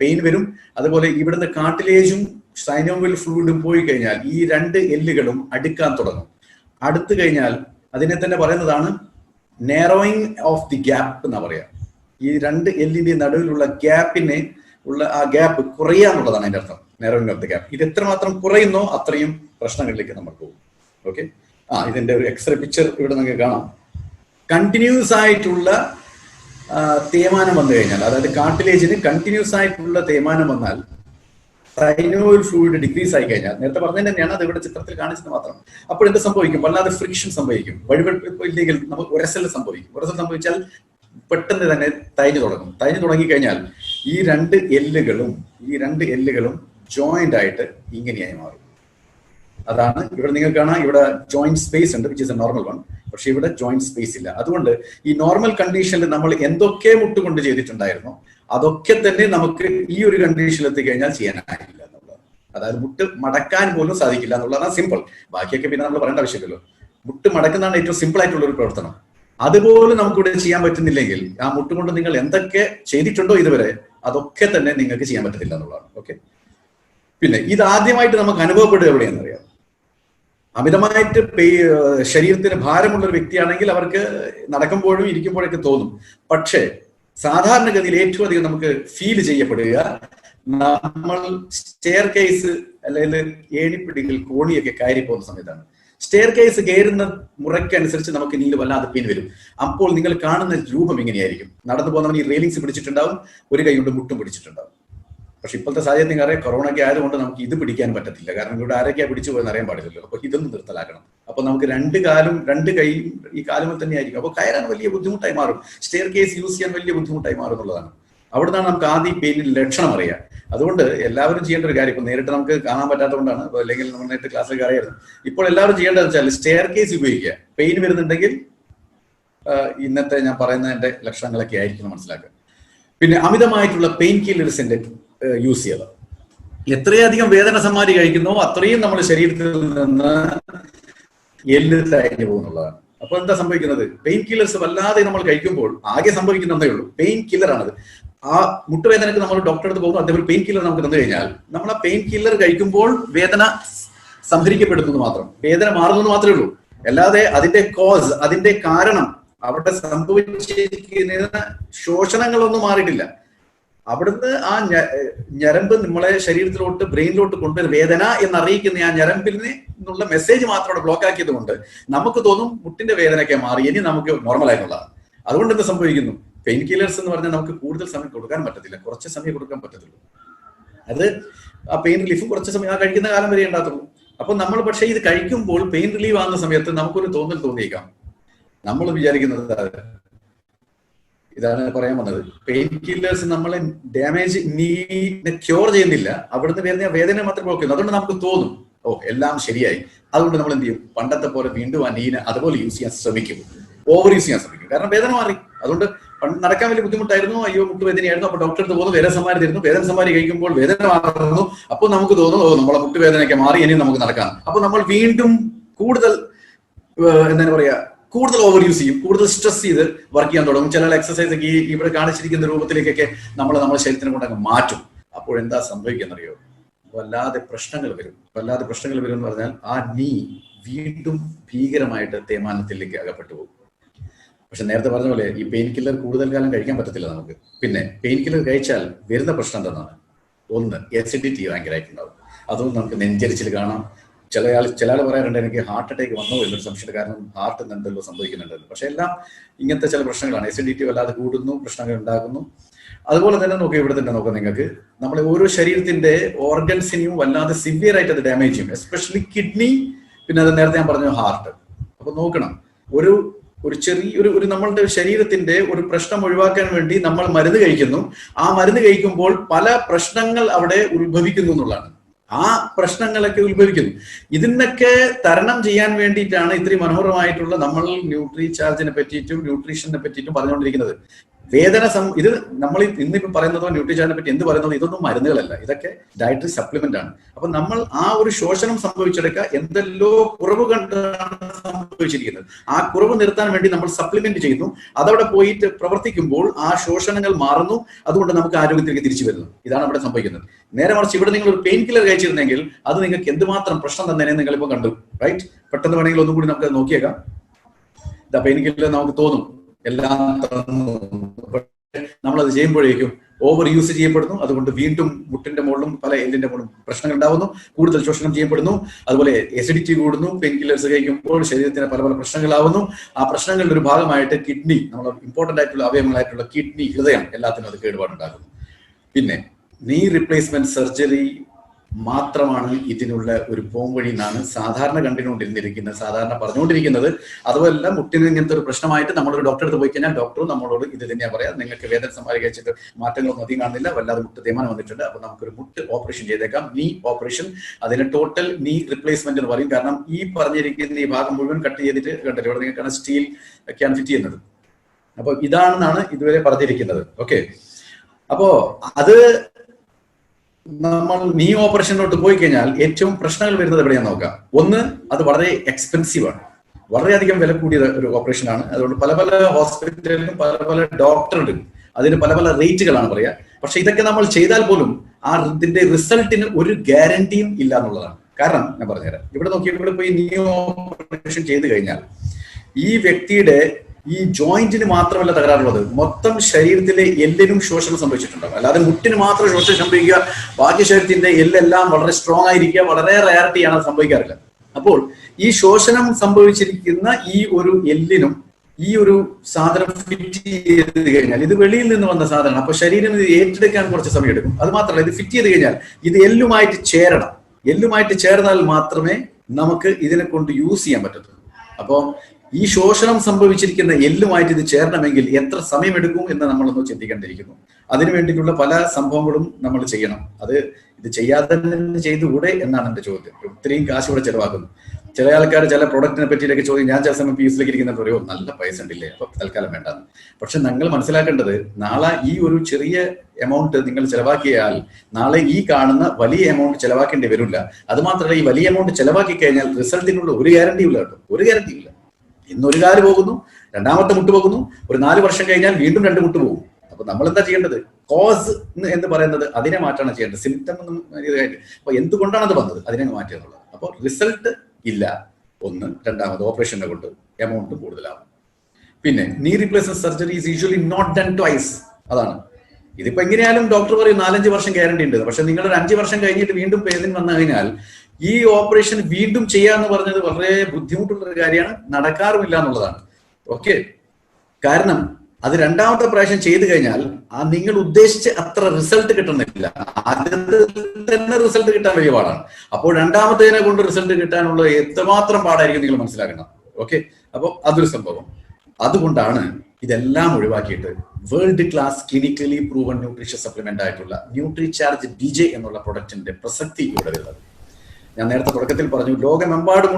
Pain വരും. അതുപോലെ ഇവിടുന്ന് കാട്ടിലേജും സൈനോവിൽ ഫ്ലൂയിഡും പോയി കഴിഞ്ഞാൽ ഈ രണ്ട് എല്ലുകളും അടുക്കാൻ തുടങ്ങും. അടുത്തു കഴിഞ്ഞാൽ അതിനെ തന്നെ പറയുന്നതാണ് നേറോയിങ് ഓഫ് ദി ഗ്യാപ്പ് എന്നാ പറയാ. ഈ രണ്ട് എല്ലിന്റെ നടുവിലുള്ള ഗ്യാപ്പിനെ ഉള്ള ആ ഗ്യാപ്പ് കുറയാന്നുള്ളതാണ് അതിന്റെ അർത്ഥം. നേറോയിങ് ഓഫ് ദി ഗ്യാപ്പ് ഇത് എത്രമാത്രം കുറയുന്നോ അത്രയും പ്രശ്നങ്ങളിലേക്ക് നമ്മൾ പോകും. ഓക്കെ ആ ഇതിന്റെ ഒരു എക്സ്റേ പിക്ചർ ഇവിടെ നിങ്ങൾക്ക് കാണാം. കണ്ടിന്യൂസ് ആയിട്ടുള്ള തേയ്മാനം വന്നു കഴിഞ്ഞാൽ അതായത് കാർട്ടിലേജിന് കണ്ടിന്യൂസ് ആയിട്ടുള്ള തേമാനം വന്നാൽ സൈനോയിൽ ഫ്ലൂയിഡ് ഡിക്രീസ് ആയി കഴിഞ്ഞാൽ നേരത്തെ പറഞ്ഞത് തന്നെയാണ് അത് ഇവിടെ ചിത്രത്തിൽ കാണിച്ചത് മാത്രം. അപ്പോൾ എന്ത് സംഭവിക്കും? വല്ലാതെ ഫ്രിക്ഷൻ സംഭവിക്കും. വഴിവെപ്പില്ലെങ്കിൽ നമുക്ക് ഉരസൽ സംഭവിക്കും. ഉരസൽ സംഭവിച്ചാൽ പെട്ടെന്ന് തന്നെ തൈഞ്ഞു തുടങ്ങും. തൈഞ്ഞു തുടങ്ങി കഴിഞ്ഞാൽ ഈ രണ്ട് എല്ലുകളും ഈ രണ്ട് എല്ലുകളും ജോയിന്റ് ആയിട്ട് ഇങ്ങനെയായി മാറും. അതാണ് ഇവിടെ നിങ്ങൾക്ക് കാണാം. ഇവിടെ ജോയിന്റ് സ്പേസ് ഉണ്ട് which is a normal one പക്ഷെ ഇവിടെ ജോയിന്റ് സ്പേസ് ഇല്ല. അതുകൊണ്ട് ഈ നോർമൽ കണ്ടീഷനിൽ നമ്മൾ എന്തൊക്കെ മുട്ടുകൊണ്ട് ചെയ്തിട്ടുണ്ടായിരുന്നു അതൊക്കെ തന്നെ നമുക്ക് ഈ ഒരു കണ്ടീഷനിൽ എത്തി കഴിഞ്ഞാൽ ചെയ്യാനായില്ല എന്നുള്ളത്. അതായത് മുട്ട് മടക്കാൻ പോലും സാധിക്കില്ല എന്നുള്ളതാണ് സിമ്പിൾ ബാക്കിയൊക്കെ പിന്നെ നമ്മൾ പറയേണ്ട ആവശ്യമില്ലല്ലോ. മുട്ട് മടക്കുന്നതാണ് ഏറ്റവും സിമ്പിൾ ആയിട്ടുള്ള ഒരു പ്രവർത്തനം. അതുപോലെ നമുക്കിവിടെ ചെയ്യാൻ പറ്റുന്നില്ലെങ്കിൽ ആ മുട്ടുകൊണ്ട് നിങ്ങൾ എന്തൊക്കെ ചെയ്തിട്ടുണ്ടോ ഇതുവരെ അതൊക്കെ തന്നെ നിങ്ങൾക്ക് ചെയ്യാൻ പറ്റത്തില്ല എന്നുള്ളതാണ്. ഓക്കെ പിന്നെ ഇത് ആദ്യമായിട്ട് നമുക്ക് അനുഭവപ്പെടുക എവിടെയാണെന്നറിയാം അമിതമായിട്ട് ശരീരത്തിന് ഭാരമുള്ള ഒരു വ്യക്തിയാണെങ്കിൽ അവർക്ക് നടക്കുമ്പോഴും ഇരിക്കുമ്പോഴൊക്കെ തോന്നും. പക്ഷേ സാധാരണഗതിയിൽ ഏറ്റവും അധികം നമുക്ക് ഫീൽ ചെയ്യപ്പെടുക നമ്മൾ സ്റ്റെയർ കേസ് അല്ലെങ്കിൽ ഏണിപ്പിടികൾ കോണിയൊക്കെ കയറി പോകുന്ന സമയത്താണ്. സ്റ്റെയർ കേസ് കയറുന്ന മുറയ്ക്കനുസരിച്ച് നമുക്ക് നീൽ വല്ലാതെ പിൻ വരും. അപ്പോൾ നിങ്ങൾ കാണുന്ന രൂപം ഇങ്ങനെയായിരിക്കും. നടന്നു പോകുന്നവൻ ഈ റെയിലിങ്സ് പിടിച്ചിട്ടുണ്ടാവും ഒരു കൈ കൊണ്ട് മുട്ടും പിടിച്ചിട്ടുണ്ടാവും. പക്ഷെ ഇപ്പോഴത്തെ സാഹചര്യം നിങ്ങൾ അറിയാം കൊറോണ ഒക്കെ ആയതുകൊണ്ട് നമുക്ക് ഇത് പിടിക്കാൻ പറ്റത്തില്ല. കാരണം ഇവിടെ ആരൊക്കെയാ പിടിച്ചു പോയെന്ന് അറിയാൻ പാടില്ലല്ലോ. അപ്പൊ ഇതൊന്നും നിർത്തലാക്കണം. അപ്പൊ നമുക്ക് രണ്ട് കാലും രണ്ട് കൈ ഈ കാലുമൽ തന്നെ ആയിരിക്കും അപ്പൊ കയറാൻ വലിയ ബുദ്ധിമുട്ടായി മാറും. സ്റ്റെയർ കേസ് യൂസ് ചെയ്യാൻ വലിയ ബുദ്ധിമുട്ടായി മാറും എന്നുള്ളതാണ്. അവിടെ നിന്നാണ് നമുക്ക് ആദ്യം പെയിനിന്റെ ലക്ഷണം അറിയാം. അതുകൊണ്ട് എല്ലാവരും ചെയ്യേണ്ട ഒരു കാര്യം ഇപ്പൊ നേരിട്ട് നമുക്ക് കാണാൻ പറ്റാത്തതുകൊണ്ടാണ്. അല്ലെങ്കിൽ നമ്മൾ നേരിട്ട് ക്ലാസ്സിൽ അറിയായിരുന്നു ഇപ്പോൾ എല്ലാവരും ചെയ്യേണ്ടത് വെച്ചാൽ സ്റ്റെയർ കേസ് ഉപയോഗിക്കുക. പെയിൻ വരുന്നുണ്ടെങ്കിൽ ഇന്നത്തെ ഞാൻ പറയുന്നതിന്റെ ലക്ഷണങ്ങളൊക്കെ ആയിരിക്കും മനസ്സിലാക്കുക. പിന്നെ അമിതമായിട്ടുള്ള പെയിൻ കില്ലേഴ്സിന്റെ യൂസ് ചെയ്യുക എത്രയധികം വേദന സമ്മാരി കഴിക്കുന്നോ അത്രയും നമ്മുടെ ശരീരത്തിൽ നിന്ന് എല്ല് തയ്ഞ്ഞു പോകുന്നുള്ളതാണ്. അപ്പൊ എന്താ സംഭവിക്കുന്നത്? പെയിൻ കില്ലേഴ്സ് വല്ലാതെ നമ്മൾ കഴിക്കുമ്പോൾ ആകെ സംഭവിക്കുന്നതേ ഉള്ളൂ. പെയിൻ കില്ലറാണത് ആ മുട്ടുവേദനക്ക് നമ്മൾ ഡോക്ടറെ അടുത്ത് പോകുമ്പോൾ അദ്ദേഹം പെയിൻ കില്ലർ നമുക്ക് തന്നു കഴിഞ്ഞാൽ നമ്മൾ ആ പെയിൻ കില്ലർ കഴിക്കുമ്പോൾ വേദന സംഹരിക്കപ്പെടുന്നു മാത്രം. വേദന മാറുന്നത് മാത്രമേ ഉള്ളൂ. അല്ലാതെ അതിന്റെ കോസ് അതിന്റെ കാരണം അവിടെ സംഭവിച്ചിരിക്കുന്ന ശോഷണങ്ങളൊന്നും മാറിയിട്ടില്ല. അവിടുന്ന് ആ ഞരമ്പ് നമ്മളെ ശരീരത്തിലോട്ട് ബ്രെയിനിലോട്ട് കൊണ്ടുവരുന്ന വേദന എന്നറിയിക്കുന്ന ആ ഞരമ്പിൽ നിന്നുള്ള മെസ്സേജ് മാത്രം അവിടെ ബ്ലോക്ക് ആക്കിയത് കൊണ്ട് നമുക്ക് തോന്നും മുട്ടിന്റെ വേദനയൊക്കെ മാറി ഇനി നമുക്ക് നോർമൽ ആയിട്ടുള്ളതാണ്. അതുകൊണ്ട് എന്ത് സംഭവിക്കുന്നു? പെയിൻ കില്ലേഴ്സ് എന്ന് പറഞ്ഞാൽ നമുക്ക് കൂടുതൽ സമയം കൊടുക്കാൻ പറ്റത്തില്ല. കുറച്ച് സമയം കൊടുക്കാൻ പറ്റത്തുള്ളൂ. അത് ആ പെയിൻ റിലീഫ് കുറച്ച് സമയം ആ കഴിക്കുന്ന കാലം വരെ ഉണ്ടാകത്തുള്ളൂ. അപ്പൊ നമ്മൾ പക്ഷേ ഇത് കഴിക്കുമ്പോൾ പെയിൻ റിലീവ് ആകുന്ന സമയത്ത് നമുക്കൊരു തോന്നൽ തോന്നിയേക്കാം. നമ്മൾ വിചാരിക്കുന്നത് ഇതാണ് പറയാൻ വന്നത്. പെയിൻ കില്ലേഴ്സ് നമ്മളെ ഡാമേജ് നീനെ ക്യൂർ ചെയ്യുന്നില്ല. അവിടുന്ന് വരുന്ന വേദന മാത്രം ചെയ്യുന്നു. അതുകൊണ്ട് നമുക്ക് തോന്നും ഓ എല്ലാം ശരിയായി. അതുകൊണ്ട് നമ്മൾ എന്ത് ചെയ്യും? പണ്ടത്തെ പോലെ വീണ്ടും ആ നീനെ അതുപോലെ യൂസ് ചെയ്യാൻ ശ്രമിക്കും. ഓവർ യൂസ് ചെയ്യാൻ ശ്രമിക്കും. കാരണം വേദന മാറി. അതുകൊണ്ട് പണ്ട് നടക്കാൻ വലിയ ബുദ്ധിമുട്ടായിരുന്നു. അയ്യോ മുട്ടുവേദനയായിരുന്നു അപ്പൊ ഡോക്ടർ അടുത്ത് പോകുന്നു. വേദന സമാരി തരുന്നു വേദന സമാരി കഴിക്കുമ്പോൾ വേദന മാറുന്നു. അപ്പോൾ നമുക്ക് തോന്നുന്നു ഓ നമ്മളെ മുട്ടുവേദനയൊക്കെ മാറി. ഇനി നമുക്ക് നടക്കാം. അപ്പൊ നമ്മൾ വീണ്ടും കൂടുതൽ എന്താ പറയാ കൂടുതൽ ഓവർ യൂസ് ചെയ്യും കൂടുതൽ സ്ട്രെസ് ചെയ്ത് വർക്ക് ചെയ്യാൻ തുടങ്ങും. ചില എക്സസൈസ് ഒക്കെ ഈ ഇവിടെ കാണിച്ചിരിക്കുന്ന രൂപത്തിലേക്കൊക്കെ നമ്മൾ നമ്മുടെ ശരീരത്തിനെ കൊണ്ടങ്ങ് മാറ്റും. അപ്പോൾ എന്താ സംഭവിക്കുന്നറിയോ? വല്ലാതെ പ്രശ്നങ്ങൾ വരും. വല്ലാതെ പ്രശ്നങ്ങൾ വരും എന്ന് പറഞ്ഞാൽ ആ നീ വീണ്ടും ഭീകരമായിട്ട് തേമാനത്തിലേക്ക് അകപ്പെട്ടു പോകും. പക്ഷെ നേരത്തെ പറഞ്ഞ പോലെ ഈ പെയിൻ കില്ലർ കൂടുതൽ കാലം കഴിക്കാൻ പറ്റത്തില്ല നമുക്ക്. പിന്നെ പെയിൻ കില്ലർ കഴിച്ചാൽ വരുന്ന പ്രശ്നം എന്താണ് ഒന്ന് എസിഡിറ്റി ഭയങ്കരമായിട്ടുണ്ടാവും. അതുകൊണ്ട് നമുക്ക് നെഞ്ചരിച്ചിൽ കാണാം. ചില ആൾ ചില ആൾ പറയാറുണ്ട് എനിക്ക് ഹാർട്ട് അറ്റാക്ക് വന്നോ എന്നൊരു സംശയം കാരണം ഹാർട്ട് എന്തെല്ലോ സംഭവിക്കുന്നുണ്ടല്ലോ പക്ഷെ എല്ലാം ഇങ്ങനത്തെ ചില പ്രശ്നങ്ങളാണ്. എസിഡിറ്റി വല്ലാതെ കൂടുന്നു പ്രശ്നങ്ങൾ ഉണ്ടാകുന്നു. അതുപോലെ തന്നെ നോക്കുക ഇവിടെ തന്നെ നോക്കാം നിങ്ങൾക്ക്. നമ്മളെ ഓരോ ശരീരത്തിന്റെ ഓർഗൻസിനെയും വല്ലാതെ സിവിയർ ആയിട്ട് അത് ഡാമേജ് ചെയ്യും. എസ്പെഷ്യലി കിഡ്നി പിന്നെ അത് നേരത്തെ ഞാൻ പറഞ്ഞു ഹാർട്ട് അപ്പൊ നോക്കണം. ഒരു ഒരു ചെറിയ ഒരു ഒരു നമ്മളുടെ ശരീരത്തിന്റെ ഒരു പ്രശ്നം ഒഴിവാക്കാൻ വേണ്ടി നമ്മൾ മരുന്ന് കഴിക്കുന്നു. ആ മരുന്ന് കഴിക്കുമ്പോൾ പല പ്രശ്നങ്ങൾ അവിടെ ഉത്ഭവിക്കുന്നു എന്നുള്ളതാണ്. ആ പ്രശ്നങ്ങളൊക്കെ ഉത്ഭവിക്കുന്നു. ഇതിനൊക്കെ തരണം ചെയ്യാൻ വേണ്ടിയിട്ടാണ് ഇത്രയും മനോഹരമായിട്ടുള്ള നമ്മൾ ന്യൂട്രി ചാർജിനെ പറ്റിയിട്ടും ന്യൂട്രീഷനെ പറ്റിയിട്ടും പറഞ്ഞുകൊണ്ടിരിക്കുന്നത്. വേദന സം ഇത് നമ്മൾ ഇന്നിപ്പോ പറയുന്നതോ ന്യൂട്രീഷനെ പറ്റി എന്ത് പറയുന്നതോ ഇതൊന്നും മരുന്നുകളല്ല. ഇതൊക്കെ ഡയറ്ററി സപ്ലിമെന്റ് ആണ്. അപ്പൊ നമ്മൾ ആ ഒരു ശോഷണം സംഭവിച്ചെടുക്കുക എന്തെല്ലോ കുറവ് കണ്ടാണ് സംഭവിച്ചിരിക്കുന്നത്. ആ കുറവ് നിർത്താൻ വേണ്ടി നമ്മൾ സപ്ലിമെന്റ് ചെയ്യുന്നു. അതവിടെ പോയിട്ട് പ്രവർത്തിക്കുമ്പോൾ ആ ശോഷണങ്ങൾ മാറുന്നു. അതുകൊണ്ട് നമുക്ക് ആരോഗ്യത്തിലേക്ക് തിരിച്ചു വരുന്നു. ഇതാണ് അവിടെ സംഭവിക്കുന്നത്. നേരെ മറിച്ച് ഇവിടെ നിങ്ങൾ ഒരു പെയിൻ കില്ലർ കഴിച്ചിരുന്നെങ്കിൽ അത് നിങ്ങൾക്ക് എന്തുമാത്രം പ്രശ്നം തന്നെ നിങ്ങൾ ഇപ്പോൾ കണ്ടു. റൈറ്റ് പെട്ടെന്ന് വേണമെങ്കിൽ ഒന്നും കൂടി നമുക്ക് നോക്കിയേക്കാം. ഇതാ പെയിൻ കില്ലർ നമുക്ക് തോന്നും. എല്ലാം തന്നു. നമ്മളത് ചെയ്യുമ്പോഴേക്കും ഓവർ യൂസ് ചെയ്യപ്പെടുന്നു. അതുകൊണ്ട് വീണ്ടും മുട്ടിന്റെ മുകളിലും പല എല്ലിന്റെ മുകളിലും പ്രശ്നങ്ങൾ ഉണ്ടാവുന്നു. കൂടുതൽ ചൂഷണം ചെയ്യപ്പെടുന്നു. അതുപോലെ എസിഡിറ്റി കൂടുന്നു. പെയിൻ കില്ലേഴ്സ് കഴിക്കുമ്പോൾ ശരീരത്തിന് പല പല പ്രശ്നങ്ങളാവുന്നു. ആ പ്രശ്നങ്ങളുടെ ഒരു ഭാഗമായിട്ട് കിഡ്നി നമ്മൾ ഇമ്പോർട്ടന്റ് ആയിട്ടുള്ള അവയവങ്ങളായിട്ടുള്ള കിഡ്നി ഹൃദയം എല്ലാത്തിനും അത് കേടുപാടുണ്ടാകുന്നു പിന്നെ നീ റിപ്ലേസ്മെന്റ് സർജറി മാത്രമാണ് ഇതിനുള്ള ഒരു പോംവഴി എന്നാണ് സാധാരണ കണ്ടുകൊണ്ടിരുന്നിരിക്കുന്നത് സാധാരണ പറഞ്ഞുകൊണ്ടിരിക്കുന്നത്. അതുപോലെ മുട്ടിന് ഇങ്ങനത്തെ ഒരു പ്രശ്നമായിട്ട് നമ്മളൊരു ഡോക്ടറെ അടുത്ത് പോയി കഴിഞ്ഞാൽ ഡോക്ടർ നമ്മളോട് ഇത് തന്നെയാ പറയാം. നിങ്ങൾക്ക് വേദന സമാരിച്ചിട്ട് മാറ്റങ്ങളൊന്നും അധികം കാണുന്നില്ല. വല്ലാതെ മുട്ട് തേമാനം വന്നിട്ടുണ്ട്. അപ്പൊ നമുക്കൊരു മുട്ട് ഓപ്പറേഷൻ ചെയ്തേക്കാം. നീ ഓപ്പറേഷൻ അതിന് ടോട്ടൽ നീ റിപ്ലേസ്മെന്റ് എന്ന് പറയും. കാരണം ഈ പറഞ്ഞിരിക്കുന്ന ഈ ഭാഗം മുഴുവൻ കട്ട് ചെയ്തിട്ട് കണ്ടില്ല? ഇവിടെ നിങ്ങൾക്കാണ് സ്റ്റീൽ ഒക്കെയാണ് ഫിറ്റ് ചെയ്യുന്നത്. അപ്പൊ ഇതാണെന്നാണ് ഇതുവരെ പറഞ്ഞിരിക്കുന്നത്. ഓക്കെ അപ്പോ അത് നമ്മൾ നീ ഓപ്പറേഷനിലോട്ട് പോയി കഴിഞ്ഞാൽ ഏറ്റവും പ്രശ്നങ്ങൾ വരുന്നത് എവിടെയാണ് നോക്കാം. ഒന്ന് അത് വളരെ എക്സ്പെൻസീവ് ആണ്. വളരെയധികം വില കൂടിയ ഒരു ഓപ്പറേഷൻ ആണ്. അതുകൊണ്ട് പല പല ഹോസ്പിറ്റലിലും പല പല ഡോക്ടറും അതിന് പല പല റേറ്റുകളാണ് പറയാ പക്ഷെ ഇതൊക്കെ നമ്മൾ ചെയ്താൽ പോലും ആ ഇതിന്റെ റിസൾട്ടിന് ഒരു ഗ്യാരണ്ടിയും ഇല്ല എന്നുള്ളതാണ്. കാരണം ഞാൻ പറഞ്ഞുതരാം. ഇവിടെ നോക്കി ഇവിടെ പോയി നീ ഓപ്പറേഷൻ ചെയ്ത് കഴിഞ്ഞാൽ ഈ വ്യക്തിയുടെ ഈ ജോയിന്റിന് മാത്രമല്ല തകരാറുള്ളത്. മൊത്തം ശരീരത്തിലെ എല്ലിനും ശോഷണം സംഭവിച്ചിട്ടുണ്ടാവും. അല്ലാതെ മുട്ടിന് മാത്രം ശോഷണം സംഭവിക്കുക ബാക്കി ശരീരത്തിന്റെ എല്ലെല്ലാം വളരെ സ്ട്രോങ് ആയിരിക്കുക വളരെ റയറിറ്റിയാണ് സംഭവിക്കാറില്ല. അപ്പോൾ ഈ ശോഷണം സംഭവിച്ചിരിക്കുന്ന ഈ ഒരു എല്ലിനും ഈ ഒരു സാധനം ഫിറ്റ് ചെയ്ത് കഴിഞ്ഞാൽ ഇത് വെളിയിൽ നിന്ന് വന്ന സാധനം അപ്പൊ ശരീരം ഇത് ഏറ്റെടുക്കാൻ കുറച്ച് സമയം എടുക്കും. അത് മാത്രമല്ല ഇത് ഫിറ്റ് ചെയ്ത് കഴിഞ്ഞാൽ ഇത് എല്ലുമായിട്ട് ചേരണം. എല്ലുമായിട്ട് ചേർന്നാൽ മാത്രമേ നമുക്ക് ഇതിനെ കൊണ്ട് യൂസ് ചെയ്യാൻ പറ്റത്തുള്ളൂ. അപ്പോൾ ഈ ശോഷണം സംഭവിച്ചിരിക്കുന്ന എല്ലുമായിട്ട് ഇത് ചേരണമെങ്കിൽ എത്ര സമയമെടുക്കും എന്ന് നമ്മളൊന്ന് ചിന്തിക്കേണ്ടിയിരിക്കുന്നു. അതിനു വേണ്ടിയിട്ടുള്ള പല സംഭവങ്ങളും നമ്മൾ ചെയ്യണം. അത് ഇത് ചെയ്യാതെ ചെയ്തുകൂടെ എന്നാണ് എന്റെ ചോദ്യം. ഒത്തിരിയും കാശ് ഇവിടെ ചെലവാക്കുന്നു. ചില ആൾക്കാർ ചില പ്രൊഡക്റ്റിനെ പറ്റിയിട്ടൊക്കെ ചോദ്യം ഞാൻ ചില സമയം പീസിലേക്ക് ഇരിക്കുന്ന പറയോ നല്ല പൈസ ഉണ്ടല്ലേ അപ്പൊ തൽക്കാലം വേണ്ടെന്ന്. പക്ഷെ നിങ്ങൾ മനസ്സിലാക്കേണ്ടത് നാളെ ഈ ഒരു ചെറിയ എമൗണ്ട് നിങ്ങൾ ചെലവാക്കിയാൽ നാളെ ഈ കാണുന്ന വലിയ എമൗണ്ട് ചെലവാക്കേണ്ടി വരില്ല. അത് മാത്രമല്ല ഈ വലിയ എമൗണ്ട് ചെലവാക്കി കഴിഞ്ഞാൽ റിസൾട്ടിനുള്ള ഒരു ഗ്യാരണ്ടിയും ഇല്ല കേട്ടോ. ഒരു ഗ്യാരണ്ടിയും ഇല്ല. ഇന്ന് ഒരു കാൽ പോകുന്നു? രണ്ടാമത്തെ മുട്ട് പോകുന്നു. ഒരു നാല് വർഷം കഴിഞ്ഞാൽ വീണ്ടും രണ്ട് മുട്ട് പോകും. അപ്പൊ നമ്മൾ എന്താ ചെയ്യേണ്ടത് കോസ് എന്ന് പറയുന്നത് അതിനെ മാറ്റാണ് ചെയ്യേണ്ടത്. സിംറ്റം എന്നും ഇതായിട്ട്. അപ്പൊ എന്തുകൊണ്ടാണ് അത് വന്നത്? അതിനെ മാറ്റുക എന്നുള്ളത്. അപ്പോൾ റിസൾട്ട് ഇല്ല. ഒന്ന്. രണ്ടാമത് ഓപ്പറേഷനെ കൊണ്ട് എമൗണ്ട് കൂടുതലാവും. പിന്നെ knee replacement surgery is usually not done twice അതാണ്. ഇതിപ്പോ എങ്ങനെയാലും ഡോക്ടർ പറയും നാലഞ്ച് വർഷം ഗ്യാരണ്ടി ഉണ്ട്. പക്ഷെ നിങ്ങൾ ഒരു അഞ്ച് വർഷം കഴിഞ്ഞിട്ട് വീണ്ടും പേരിന് വന്നു കഴിഞ്ഞാൽ ഈ ഓപ്പറേഷൻ വീണ്ടും ചെയ്യാന്ന് പറഞ്ഞത് വളരെ ബുദ്ധിമുട്ടുള്ള ഒരു കാര്യമാണ്. നടക്കാറുമില്ല എന്നുള്ളതാണ് ഓക്കെ. കാരണം അത് രണ്ടാമത്തെ പ്രാവശ്യം ചെയ്തു കഴിഞ്ഞാൽ ആ നിങ്ങൾ ഉദ്ദേശിച്ച് അത്ര റിസൾട്ട് കിട്ടുന്നില്ല. ആദ്യത്തെ തന്നെ റിസൾട്ട് കിട്ടാൻ വലിയ പാടാണ്. അപ്പോൾ രണ്ടാമത്തേനെ കൊണ്ട് റിസൾട്ട് കിട്ടാനുള്ള എത്രമാത്രം പാടായിരിക്കും നിങ്ങൾ മനസ്സിലാക്കണം. ഓക്കെ. അപ്പോൾ അതൊരു സംഭവം. അതുകൊണ്ടാണ് ഇതെല്ലാം ഒഴിവാക്കിയിട്ട് world class clinically proven nutrition supplement ആയിട്ടുള്ള ന്യൂട്രി ചാർജ് ഡി ജെ എന്നുള്ള പ്രൊഡക്റ്റിന്റെ പ്രസക്തി ഇവിടെ വരുന്നത്. ഞാൻ നേരത്തെ തുടക്കത്തിൽ പറഞ്ഞു ലോകമെമ്പാടും